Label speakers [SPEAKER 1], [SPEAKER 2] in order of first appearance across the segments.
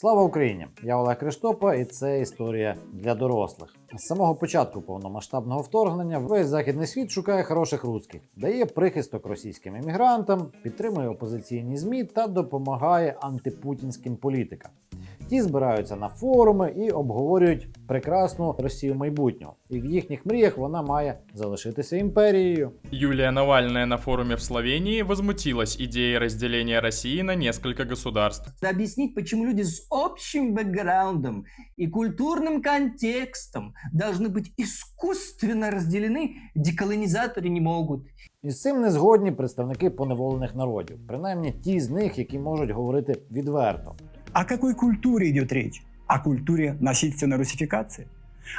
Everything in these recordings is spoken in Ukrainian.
[SPEAKER 1] Слава Україні! Я Олег Криштопа, і це історія для дорослих. З самого початку повномасштабного вторгнення весь західний світ шукає хороших русських, дає прихисток російським іммігрантам, підтримує опозиційні змі та допомагає антипутінським політикам. Ті збираються на форуми і обговорюють прекрасну Росію майбутнього. І в їхніх мріях вона має залишитися імперією.
[SPEAKER 2] Юлия Навальная на форуме в Словении возмутилась идеей разделения России на несколько государств.
[SPEAKER 3] объяснить, почему люди с общим бэкграундом и культурным контекстом должны быть искусственно разделены, деколонизаторы не могут.
[SPEAKER 1] І з цим не згодні представники поневолених народів, принаймні ті з них, які можуть говорити відверто.
[SPEAKER 4] О какой культуре идет речь? О культуре насильственной русификации?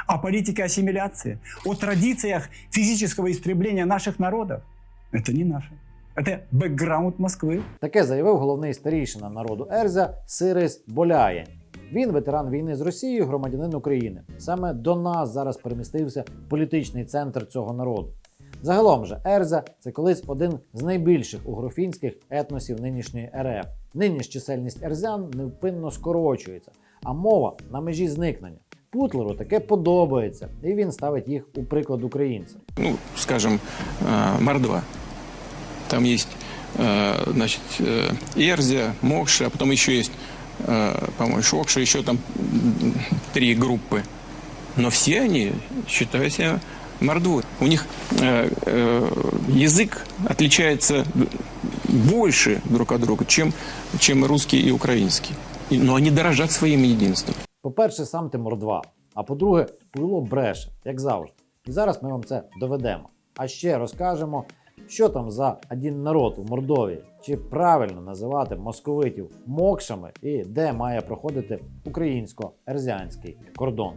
[SPEAKER 4] О политике ассимиляции? О традициях физического истребления наших народов? Это не наше. Это бэкграунд Москвы.
[SPEAKER 1] Таке заявив головний старійшина народу Ерзя Сирис Боляєнь. Він ветеран війни з Росією, громадянин України. Саме до нас зараз перемістився політичний центр цього народу. Загалом же Ерзя це колись один з найбільших угрофінських етносів нинішньої РФ. Нині ж чисельність ерзян невпинно скорочується, а мова на межі зникнення. Путлеру таке подобається, і він ставить їх у приклад українцям.
[SPEAKER 5] ну, скажем, э, Мордва. Там есть, э, значит, э, Эрзя, Мокша, а потом еще есть, э, по-моему, Шокша, еще там м, три группы. Но все они считают себя Мордвой. У них э, э, язык отличается больше друг от друга, чем, чем русский и украинский. И- но они дорожат своим единством.
[SPEAKER 1] По-перше, сам ти мордва. А по-друге, пуйло бреше, як завжди. І зараз ми вам це доведемо. А ще розкажемо, що там за один народ у Мордовії, чи правильно називати московитів мокшами і де має проходити українсько-ерзянський кордон.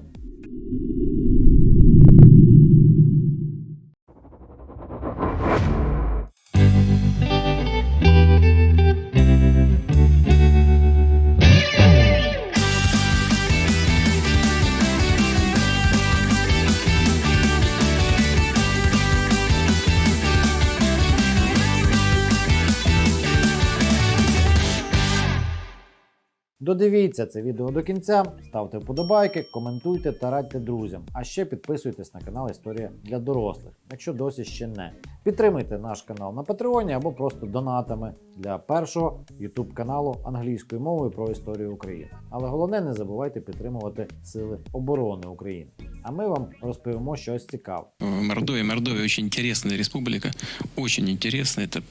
[SPEAKER 1] Додивіться це відео до кінця, ставте вподобайки, коментуйте та радьте друзям. А ще підписуйтесь на канал Історія для дорослих, якщо досі ще не. Підтримуйте наш канал на Патреоні або просто донатами для першого YouTube каналу англійською мовою про історію України. Але головне, не забувайте підтримувати Сили оборони України. А ми вам розповімо щось цікаве.
[SPEAKER 5] Мордовия. Мордовия очень интересная республика, очень интересная. Это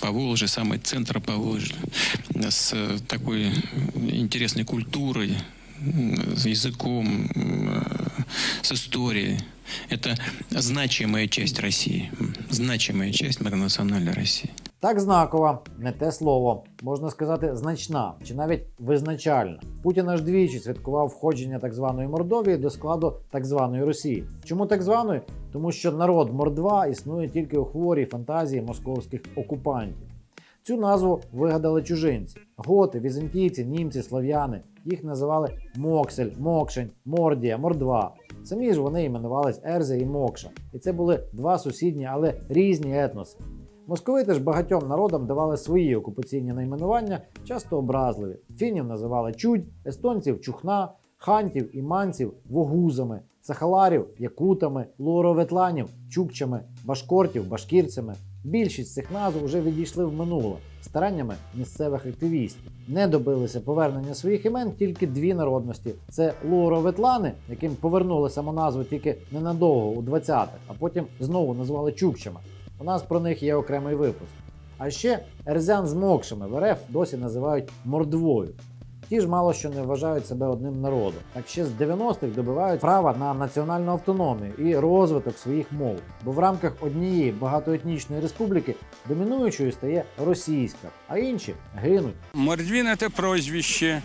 [SPEAKER 5] Поволжье, самый центр Поволжья, с э, такой интересной культурой, м, с языком, м, э, с историей. Это значимая часть России, м, значимая часть многонациональной России.
[SPEAKER 1] Так знакова, не те слово, можна сказати, значна чи навіть визначальна. Путін аж двічі святкував входження так званої Мордовії до складу так званої Росії. Чому так званої? Тому що народ Мордва існує тільки у хворій фантазії московських окупантів. Цю назву вигадали чужинці: готи, візантійці, німці, слов'яни. Їх називали Моксель, Мокшень, Мордія, Мордва. Самі ж вони іменувались Ерзя і Мокша. І це були два сусідні, але різні етноси. Московити ж багатьом народам давали свої окупаційні найменування, часто образливі. Фінів називали чудь, естонців чухна, хантів і манців вогузами, сахаларів якутами, луроветланів чукчами, башкортів башкірцями. Більшість цих назв вже відійшли в минуле стараннями місцевих активістів. Не добилися повернення своїх імен тільки дві народності: це луроветлани, яким повернули самоназву тільки ненадовго у 20-х, а потім знову назвали чукчами. У нас про них є окремий випуск. А ще ерзян з мокшами в РФ досі називають мордвою. Ті ж мало що не вважають себе одним народом. Так ще з 90-х добивають права на національну автономію і розвиток своїх мов. Бо в рамках однієї багатоетнічної республіки домінуючою стає російська, а інші гинуть.
[SPEAKER 6] Мордвин это прозвище.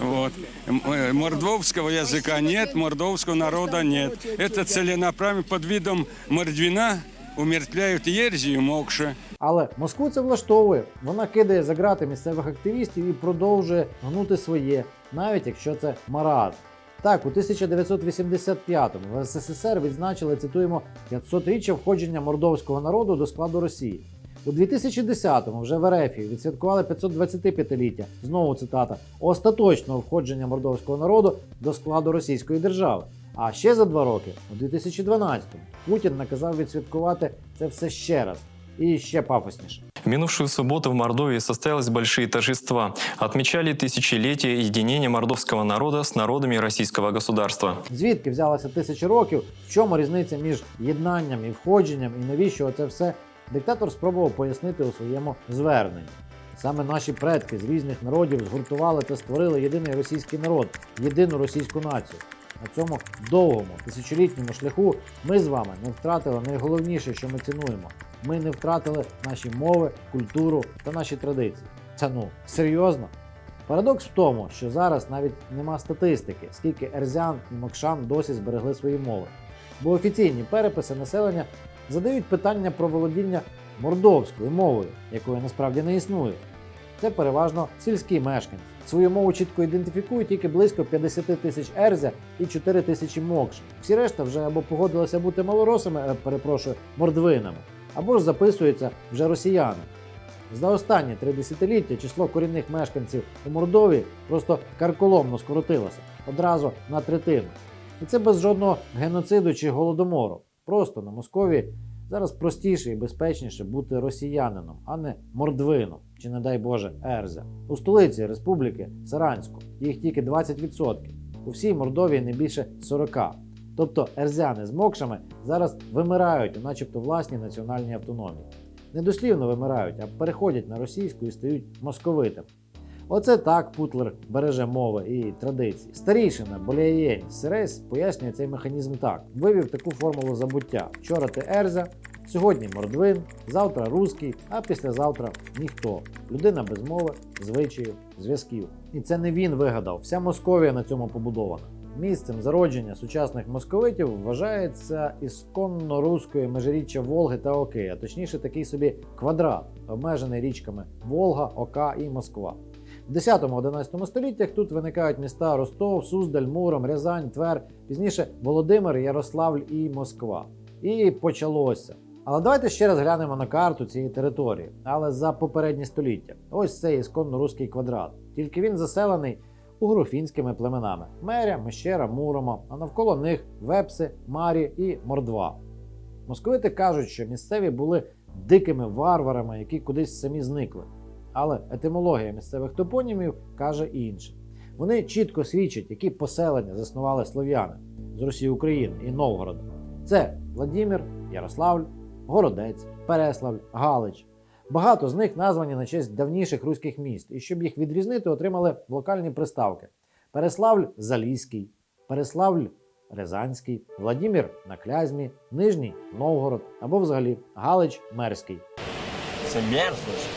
[SPEAKER 6] Вот. М- э, Мордовского языка нет, мордовского народа нет. Это целенаправленно под видом Мордвина умертвляют Ерзи и Мокша.
[SPEAKER 1] Але Москву це влаштовує. Вона кидає за грати місцевих активістів і продовжує гнути своє, навіть якщо це маразм. Так, у 1985-му в СССР відзначили, цитуємо, 500-річчя входження мордовського народу до складу Росії. У 2010-му вже в РФ відсвяткували 525-ліття, знову цитата, остаточного входження мордовського народу до складу Російської держави. А ще за два роки, у 2012-му, Путін наказав відсвяткувати це все ще раз і ще пафосніше.
[SPEAKER 7] В минувшую субботу в Мордовии состоялись большие торжества. Отмечали тысячелетие единения мордовского народа с народами российского государства.
[SPEAKER 1] Звідки взялося тисячі років? В чому різниця між єднанням і входженням, і навіщо це все? Диктатор спробував пояснити у своєму зверненні. Саме наші предки з різних народів згуртували та створили єдиний російський народ, єдину російську націю. На цьому довгому тисячолітньому шляху ми з вами не втратили найголовніше, що ми цінуємо. Ми не втратили наші мови, культуру та наші традиції. Це ну серйозно. Парадокс в тому, що зараз навіть нема статистики, скільки ерзян і мокшан досі зберегли свої мови. Бо офіційні переписи населення задають питання про володіння мордовською мовою, якої насправді не існує. Це переважно сільські мешканці. Свою мову чітко ідентифікують тільки близько 50 тисяч ерзя і 4 тисячі мокш. Всі решта вже або погодилися бути малоросами, е, перепрошую, мордвинами, або ж записуються вже росіяни. За останні три десятиліття число корінних мешканців у Мордовії просто карколомно скоротилося одразу на третину. І це без жодного геноциду чи голодомору. Просто на Московії зараз простіше і безпечніше бути росіянином, а не мордвином, чи, не дай Боже, Ерзя. У столиці республіки Саранську їх тільки 20%. У всій Мордовії не більше 40%. Тобто ерзяни з мокшами зараз вимирають у начебто власній національній автономії не дослівно вимирають, а переходять на російську і стають московитим. Оце так Путлер береже мови і традиції. Старійшина Болієнь Сирес пояснює цей механізм так: вивів таку формулу забуття. Вчора ти Ерзя, сьогодні Мордвин, завтра Руський, а післязавтра ніхто. Людина без мови, звичаїв, зв'язків. І це не він вигадав. Вся Московія на цьому побудована. Місцем зародження сучасних московитів вважається ісконно руської межиріччя Волги та Оки, а точніше такий собі квадрат, обмежений річками Волга, Ока і Москва. В 10-11 століттях тут виникають міста Ростов, Суздаль, Муром, Рязань, Твер, пізніше Володимир, Ярославль і Москва. І почалося. Але давайте ще раз глянемо на карту цієї території, але за попереднє століття. Ось цей ісконно руський квадрат. Тільки він заселений угрофінськими племенами Меря, Мещера, Мурома, а навколо них Вепси, Марі і Мордва. Московити кажуть, що місцеві були дикими варварами, які кудись самі зникли. Але етимологія місцевих топонімів каже інше. Вони чітко свідчать, які поселення заснували слов'яни з Росії України і Новгорода. Це Владімір, Ярославль, Городець, Переславль, Галич. Багато з них названі на честь давніших руських міст, і щоб їх відрізнити, отримали локальні приставки: Переславль Залізький, Переславль Рязанський, Владімір на Клязьмі, Нижній Новгород або взагалі Галич Мерський.
[SPEAKER 8] Це мерзость.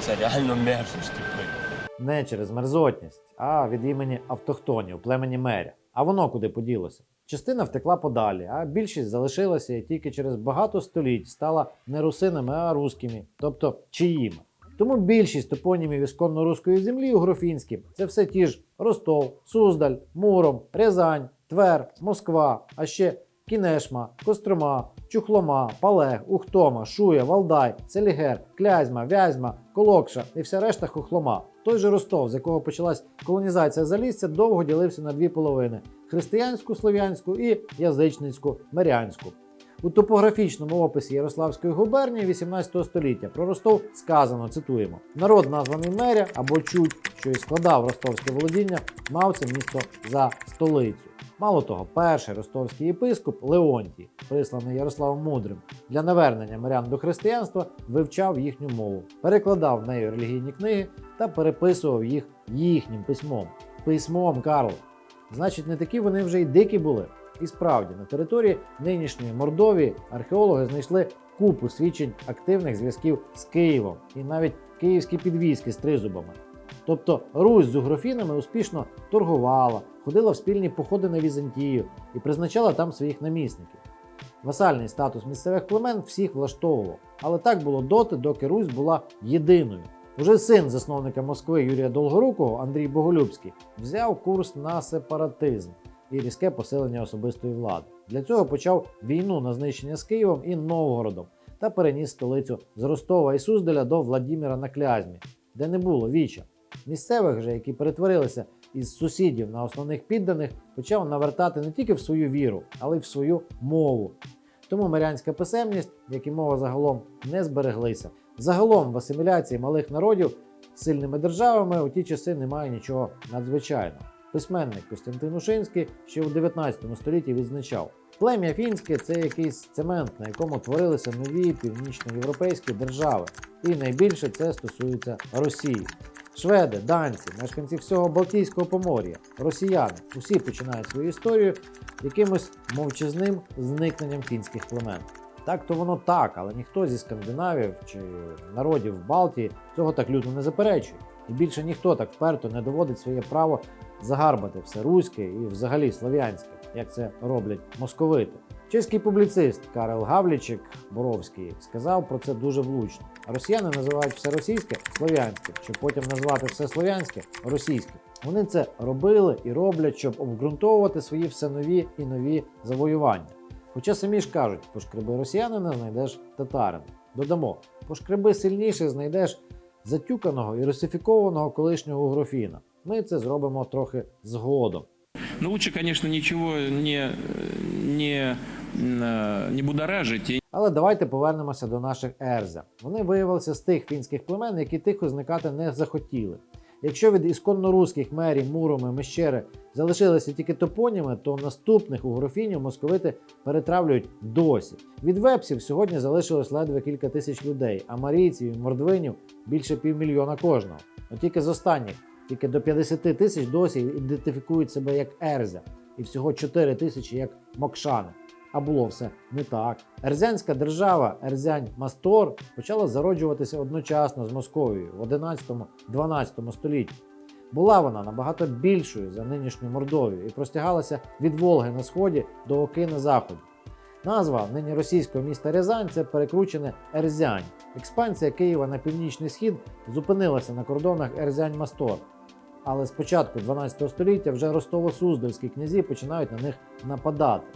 [SPEAKER 8] Це реально мерзость, типу.
[SPEAKER 1] Не через мерзотність, а від імені автохтонів, племені меря. А воно куди поділося? Частина втекла подалі, а більшість залишилася і тільки через багато століть стала не русинами, а рускими, тобто чиїми. Тому більшість топонімів ісконно руської землі у Грофінській це все ті ж Ростов, Суздаль, Муром, Рязань, Твер, Москва, а ще Кінешма, Кострома, Чухлома, Палег, Ухтома, Шуя, Валдай, Селігер, Клязьма, Вязьма, Колокша і вся решта хохлома. Той же Ростов, з якого почалась колонізація залісся, довго ділився на дві половини: християнську слов'янську і язичницьку мирянську. У топографічному описі Ярославської губернії 18 століття про Ростов сказано, цитуємо: народ, названий Меря або Чуть, що і складав ростовське володіння, мав це місто за столицю. Мало того, перший ростовський єпископ Леонтій, присланий Ярославом Мудрим, для навернення мирян до християнства вивчав їхню мову, перекладав нею релігійні книги та переписував їх їхнім письмом. Письмом Карл. Значить, не такі вони вже й дикі були. І справді, на території нинішньої Мордовії археологи знайшли купу свідчень активних зв'язків з Києвом і навіть київські підвіски з тризубами. Тобто Русь з угрофінами успішно торгувала, ходила в спільні походи на Візантію і призначала там своїх намісників. Васальний статус місцевих племен всіх влаштовував, але так було доти, доки Русь була єдиною. Уже син засновника Москви Юрія Долгорукого, Андрій Боголюбський, взяв курс на сепаратизм і різке посилення особистої влади. Для цього почав війну на знищення з Києвом і Новгородом, та переніс столицю з Ростова і Суздаля до Владіміра на Клязьмі, де не було віча. Місцевих же, які перетворилися із сусідів на основних підданих, почав навертати не тільки в свою віру, але й в свою мову. Тому мирянська писемність, як і мова загалом, не збереглися. Загалом в асиміляції малих народів сильними державами у ті часи немає нічого надзвичайного. Письменник Костянтин Ушинський ще у 19 столітті відзначав: плем'я фінське це якийсь цемент, на якому творилися нові північноєвропейські держави, і найбільше це стосується Росії. Шведи, данці, мешканці всього Балтійського помор'я, росіяни усі починають свою історію якимось мовчазним зникненням фінських племен. Так то воно так, але ніхто зі скандинавів чи народів Балтії цього так люто не заперечує. І більше ніхто так вперто не доводить своє право загарбати все руське і взагалі слов'янське, як це роблять московити. Чеський публіцист Карел Гавлічик Боровський сказав про це дуже влучно. Росіяни називають все російське слов'янське, щоб потім назвати все слов'янське російське. Вони це робили і роблять, щоб обґрунтовувати свої все нові і нові завоювання. Хоча самі ж кажуть, пошкреби росіянина знайдеш татарина. Додамо, пошкреби сильніше знайдеш затюканого і русифікованого колишнього угрофіна. Ми це зробимо трохи згодом.
[SPEAKER 9] Но лучше, конечно, ничего не, не, э, не будоражить
[SPEAKER 1] Але давайте повернемося до наших ерзя. Вони виявилися з тих фінських племен, які тихо зникати не захотіли. Якщо від ісконно руських мерій, муроми, мещери залишилися тільки топоніми, то наступних у угрофінів московити перетравлюють досі. Від вепсів сьогодні залишилось ледве кілька тисяч людей, а марійців і мордвинів більше півмільйона кожного. От тільки з останніх, тільки до 50 тисяч досі ідентифікують себе як ерзя, і всього 4 тисячі як мокшани. А було все не так. Ерзянська держава Ерзянь Мастор почала зароджуватися одночасно з Московією в 11-12 столітті. Була вона набагато більшою за нинішню Мордовію і простягалася від Волги на сході до Оки на заході. Назва нині російського міста Рязань це перекручене Ерзянь. Експансія Києва на північний схід зупинилася на кордонах Ерзянь-Мастор. Але з початку 12 століття вже Ростово-Суздальські князі починають на них нападати.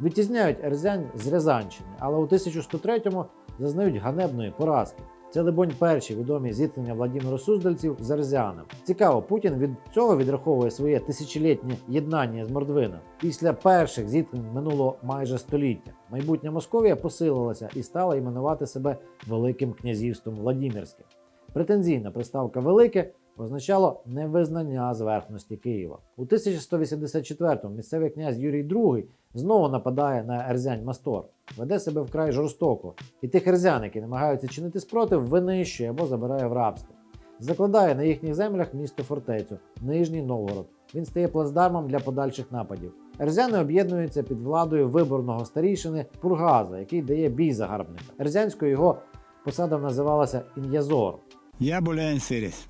[SPEAKER 1] Витізняють Ерзянь з Рязанщини, але у 1103-му зазнають ганебної поразки. Це, либонь, перші відомі зіткнення Владимира Суздальців з Ерзяном. Цікаво, Путін від цього відраховує своє тисячолітнє єднання з Мордвином. Після перших зіткнень минуло майже століття. Майбутня Московія посилилася і стала іменувати себе Великим князівством Владимирським. Претензійна приставка Велике означало невизнання зверхності Києва. У 1184-му місцевий князь Юрій II знову нападає на Ерзянь Мастор, веде себе вкрай жорстоко, і тих ерзян, які намагаються чинити спротив, винищує або забирає в рабство. Закладає на їхніх землях місто фортецю Нижній Новгород. Він стає плацдармом для подальших нападів. Ерзяни об'єднуються під владою виборного старійшини Пургаза, який дає бій загарбника. Ерзянською його посада називалася Ін'язор.
[SPEAKER 4] Я Буляян Серес.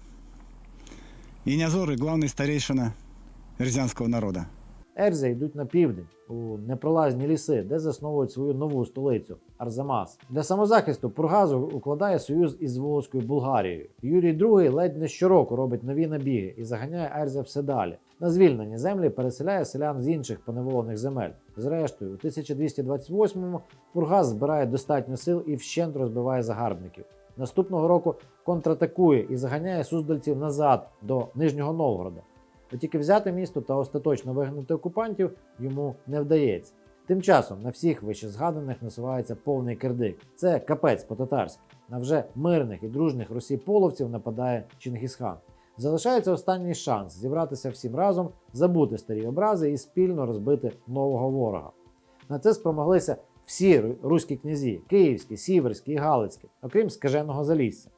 [SPEAKER 4] Инязор – главный старейшина рязанского народа.
[SPEAKER 1] Ерзя йдуть на південь у непролазні ліси, де засновують свою нову столицю Арзамас. Для самозахисту Пургазу укладає союз із Волоською Булгарією. Юрій II ледь не щороку робить нові набіги і заганяє Ерзя все далі. На звільнені землі переселяє селян з інших поневолених земель. Зрештою, у 1228-му Пургаз збирає достатньо сил і вщент розбиває загарбників. Наступного року контратакує і заганяє суздальців назад до Нижнього Новгорода. От тільки взяти місто та остаточно вигнати окупантів йому не вдається. Тим часом на всіх вищезгаданих насувається повний кирдик. Це капець по-татарськи. На вже мирних і дружних Русі половців нападає Чингісхан. Залишається останній шанс зібратися всім разом, забути старі образи і спільно розбити нового ворога. На це спромоглися всі руські князі київські, сіверські і галицькі, окрім скаженого залісся.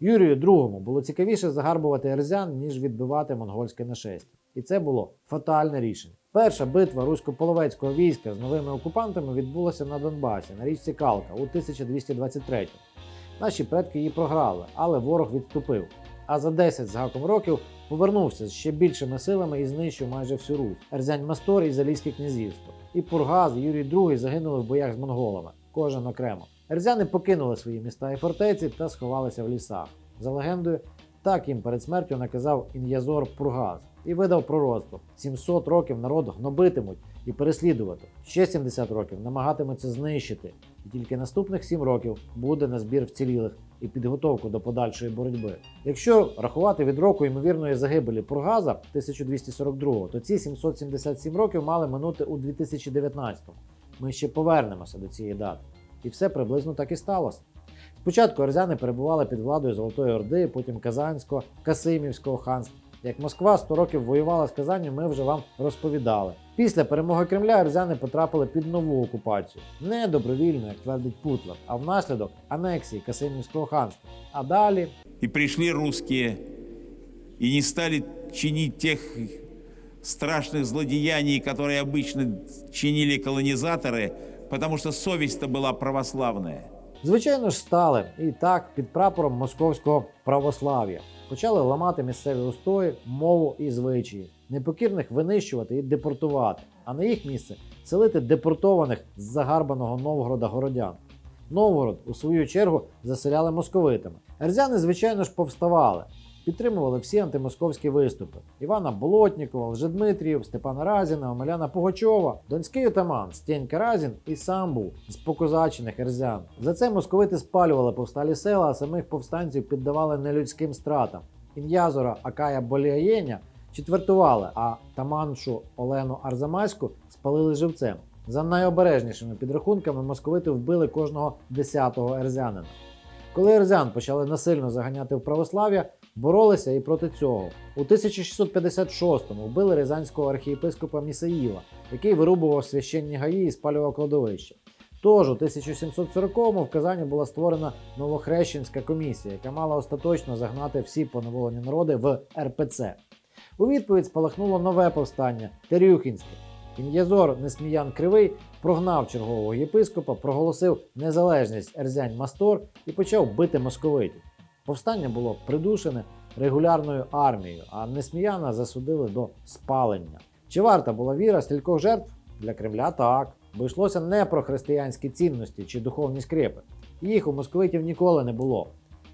[SPEAKER 1] Юрію II було цікавіше загарбувати ерзян, ніж відбивати монгольське нашестя. І це було фатальне рішення. Перша битва русько-половецького війська з новими окупантами відбулася на Донбасі на річці Калка у 1223 Наші предки її програли, але ворог відступив. А за 10 з гаком років повернувся з ще більшими силами і знищив майже всю Русь. Ерзянь Мастор і Залізьке князівство. І Пургаз, і Юрій II загинули в боях з монголами, кожен окремо. Ерзяни покинули свої міста і фортеці та сховалися в лісах. За легендою, так їм перед смертю наказав Ін'язор Пургаз і видав пророцтво: 700 років народ гнобитимуть і переслідувати. Ще 70 років намагатимуться знищити, і тільки наступних 7 років буде на збір вцілілих і підготовку до подальшої боротьби. Якщо рахувати від року ймовірної загибелі Пургаза 1242, то ці 777 років мали минути у 2019. Ми ще повернемося до цієї дати. І все приблизно так і сталося. Спочатку арзяни перебували під владою Золотої Орди, потім Казанського, Касимівського ханства. Як Москва 100 років воювала з Казанню, ми вже вам розповідали. Після перемоги Кремля арзяни потрапили під нову окупацію. Не добровільно, як твердить Путлер, а внаслідок анексії Касимівського ханства. А далі
[SPEAKER 10] И пришли русские и не стали чинить тех страшных злодеяний, которые обычно чинили колонизаторы, потому что совесть-то была православная.
[SPEAKER 1] Звичайно ж, стали і так під прапором московського православ'я. Почали ламати місцеві устої, мову і звичаї, непокірних винищувати і депортувати, а на їх місце селити депортованих з загарбаного Новгорода городян. Новгород, у свою чергу, заселяли московитами. Ерзяни, звичайно ж, повставали, підтримували всі антимосковські виступи: Івана Болотнікова, Лжедмитріїв, Степана Разіна, Омеляна Пугачова, донський отаман Стенька Разін і сам був з покозачених ерзян. За це московити спалювали повсталі села, а самих повстанців піддавали нелюдським стратам. Ін'язора Акая Боліаєня четвертували, а таманшу Олену Арзамаську спалили живцем. За найобережнішими підрахунками московити вбили кожного десятого ерзянина. Коли ерзян почали насильно заганяти в православ'я, боролися і проти цього. У 1656-му вбили рязанського архієпископа Місаїла, який вирубував священні гаї і спалював кладовище. Тож у 1740-му в Казані була створена новохрещенська комісія, яка мала остаточно загнати всі поневолені народи в РПЦ. У відповідь спалахнуло нове повстання Терюхінське. Кін'язор Несміян Кривий прогнав чергового єпископа, проголосив незалежність Ерзянь Мастор і почав бити московитів. Повстання було придушене регулярною армією, а Несміяна засудили до спалення. Чи варта була віра стількох жертв? Для Кремля так, бо йшлося не про християнські цінності чи духовні скрепи. Їх у московитів ніколи не було.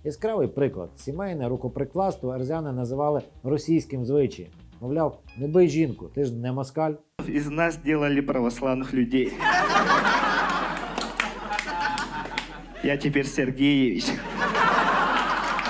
[SPEAKER 1] Яскравий приклад: сімейне рукоприкладство ерзяни називали російським звичаєм. Мовляв, не бий жінку, ти ж не москаль.
[SPEAKER 11] Из нас делали православных людей. Я теперь Сергеевич.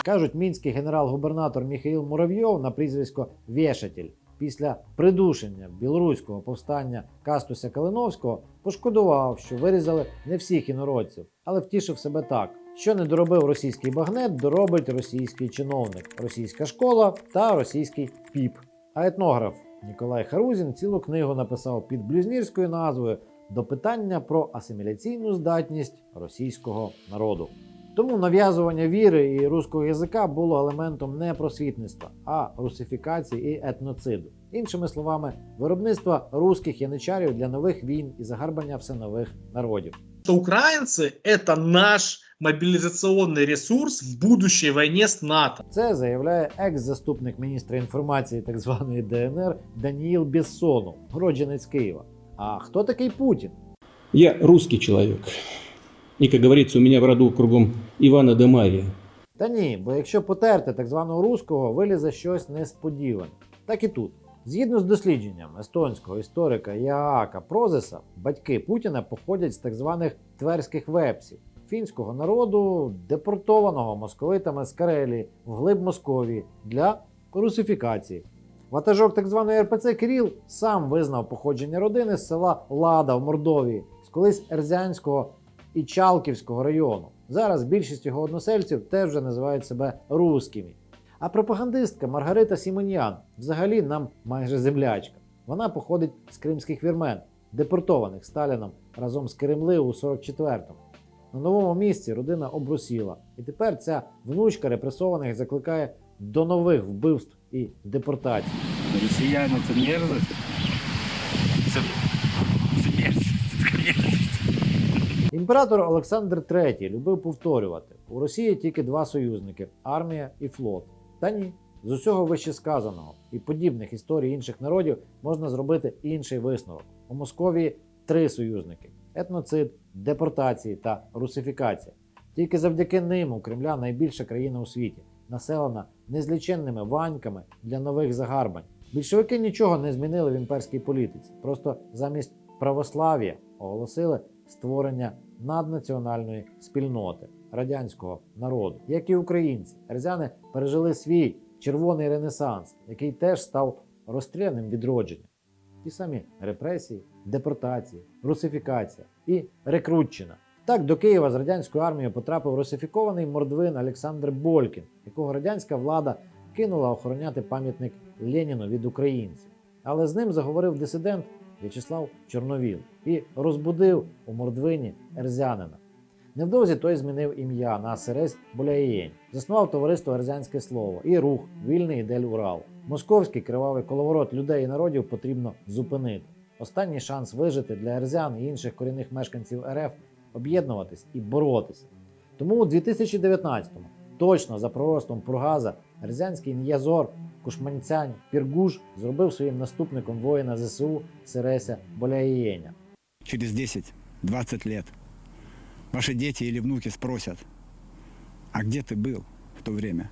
[SPEAKER 1] Кажуть, мінський генерал-губернатор Міхаїл Муравйов на прізвисько Вєшатель після придушення білоруського повстання Кастуся Калиновського пошкодував, що вирізали не всіх інородців, але втішив себе так. Що не доробив російський багнет, доробить російський чиновник, російська школа та російський піп. А етнограф Ніколай Харузін цілу книгу написав під блюзнірською назвою до питання про асиміляційну здатність російського народу. Тому нав'язування віри і руського язика було елементом не просвітництва, а русифікації і етноциду. Іншими словами, виробництва руських яничарів для нових війн і загарбання все нових народів.
[SPEAKER 12] украинцы – это наш мобилизационный ресурс в будущей войне с НАТО.
[SPEAKER 1] Це заявляє екс-заступник міністра інформації так званої ДНР Даніїл Бессонов, уродженець Києва. А хто такий Путін?
[SPEAKER 13] Я русский человек. И, как говорится, у меня в роду кругом Ивана да Мария.
[SPEAKER 1] Та ні, бо якщо потерти так званого руського, вилізе щось несподіване. Так і тут. Згідно з дослідженням естонського історика Яака Прозеса, батьки Путіна походять з так званих тверських вепсів, фінського народу, депортованого московитами з Карелії вглиб Московії для русифікації. Ватажок так званої РПЦ Кирил сам визнав походження родини з села Лада в Мордовії, з колись Ерзянського і Чалківського району. Зараз більшість його односельців теж вже називають себе рускими. А пропагандистка Маргарита Сімоньян взагалі нам майже землячка. Вона походить з кримських вірмен, депортованих Сталіном разом з Кремли у 44-му. На новому місці родина обрусіла, і тепер ця внучка репресованих закликає до нових вбивств і депортацій.
[SPEAKER 11] Росіяни це мерзость. Це, це мерзость, це мерзость.
[SPEAKER 1] Імператор Олександр III любив повторювати: у Росії тільки два союзники армія і флот. Та ні, з усього вищесказаного і подібних історій інших народів можна зробити інший висновок. У Московії три союзники: етноцид, депортації та русифікація. Тільки завдяки ним у Кремля найбільша країна у світі, населена незліченними ваньками для нових загарбань. Більшовики нічого не змінили в імперській політиці, просто замість православ'я оголосили створення наднаціональної спільноти радянського народу, як і українці. Ерзяни пережили свій червоний ренесанс, який теж став розстріляним відродженням. Ті самі репресії, депортації, русифікація і рекрутчина. Так до Києва з радянською армією потрапив русифікований мордвин Олександр Болькін, якого радянська влада кинула охороняти пам'ятник Леніну від українців. Але з ним заговорив дисидент В'ячеслав Чорновіл і розбудив у мордвині Ерзянина. Невдовзі той змінив ім'я на Сересь Боляєнь, заснував товариство Ерзянське слово і рух Вільний Ідель Урал. Московський кривавий коловорот людей і народів потрібно зупинити. Останній шанс вижити для ерзян і інших корінних мешканців РФ об'єднуватись і боротися. Тому у 2019-му, точно за пророцтвом Пургаза, ерзянський Н'язор Кушманцянь Піргуш зробив своїм наступником воїна ЗСУ Сереся Боляєєня.
[SPEAKER 4] Через 10-20 лет ваши дети или внуки спросят, а где ты был в то время?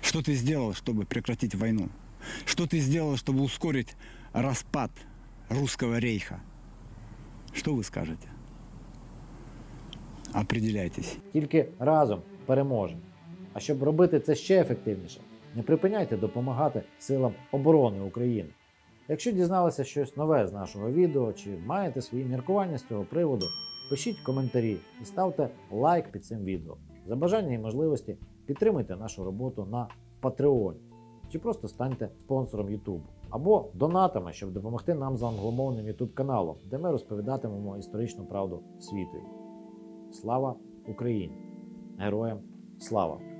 [SPEAKER 4] Что ты сделал, чтобы прекратить войну? Что ты сделал, чтобы ускорить распад Русского рейха? Что вы скажете? Определяйтесь.
[SPEAKER 1] Тільки разом переможемо. А щоб робити це ще ефективніше, не припиняйте допомагати силам оборони України. Якщо дізналися щось нове з нашого відео чи маєте свої міркування з цього приводу, пишіть коментарі і ставте лайк під цим відео. За бажання і можливості підтримуйте нашу роботу на Patreon чи просто станьте спонсором YouTube. Або донатами, щоб допомогти нам з англомовним YouTube каналом, де ми розповідатимемо історичну правду світу. Слава Україні! Героям слава!